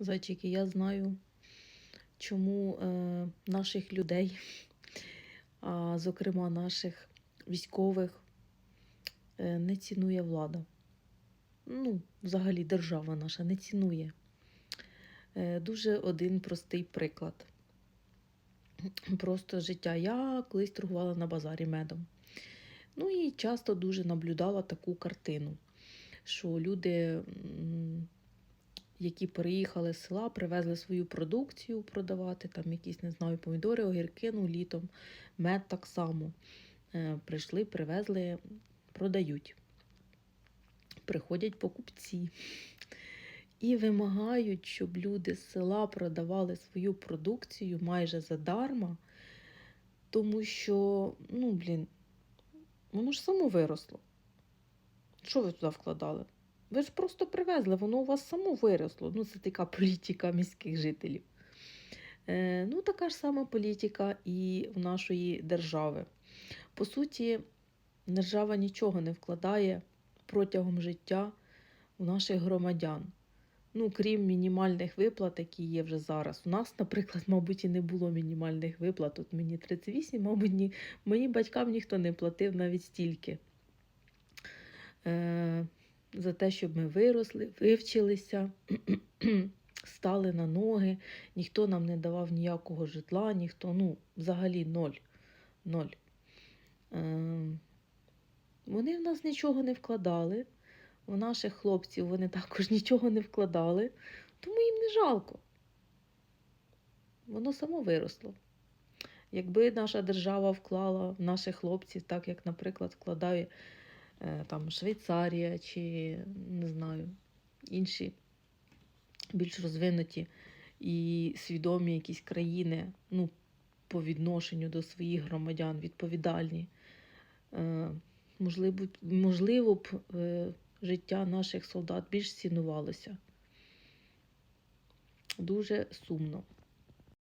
Зайчики, я знаю, чому е, наших людей, а зокрема наших військових, е, не цінує влада. Ну, взагалі, держава наша не цінує. Е, дуже один простий приклад. Просто життя. Я колись торгувала на базарі медом. Ну і часто дуже наблюдала таку картину, що люди, які переїхали з села, привезли свою продукцію продавати, там якісь, не знаю, помідори, огірки, ну, літом, мед так само. Е, Прийшли, привезли, продають. Приходять покупці і вимагають, щоб люди з села продавали свою продукцію майже задарма, тому що, ну, блін, воно ж само виросло. Що ви туди вкладали? Ви ж просто привезли, воно у вас само виросло. Ну, це така політика міських жителів. Е, ну, така ж сама політика і в нашої держави. По суті, держава нічого не вкладає протягом життя в наших громадян. Ну, крім мінімальних виплат, які є вже зараз. У нас, наприклад, мабуть, і не було мінімальних виплат. От мені 38, мабуть, ні, моїм батькам ніхто не платив навіть стільки. Е, за те, щоб ми виросли, вивчилися, стали на ноги, ніхто нам не давав ніякого житла, ніхто, ну, взагалі ноль. ноль. Е, вони в нас нічого не вкладали. У наших хлопців вони також нічого не вкладали, тому їм не жалко. Воно само виросло. Якби наша держава вклала в наших хлопців, так як, наприклад, вкладає там Швейцарія чи не знаю, інші більш розвинуті і свідомі якісь країни, ну, по відношенню до своїх громадян відповідальні. Е, можливо, можливо б е, життя наших солдат більш цінувалося. Дуже сумно.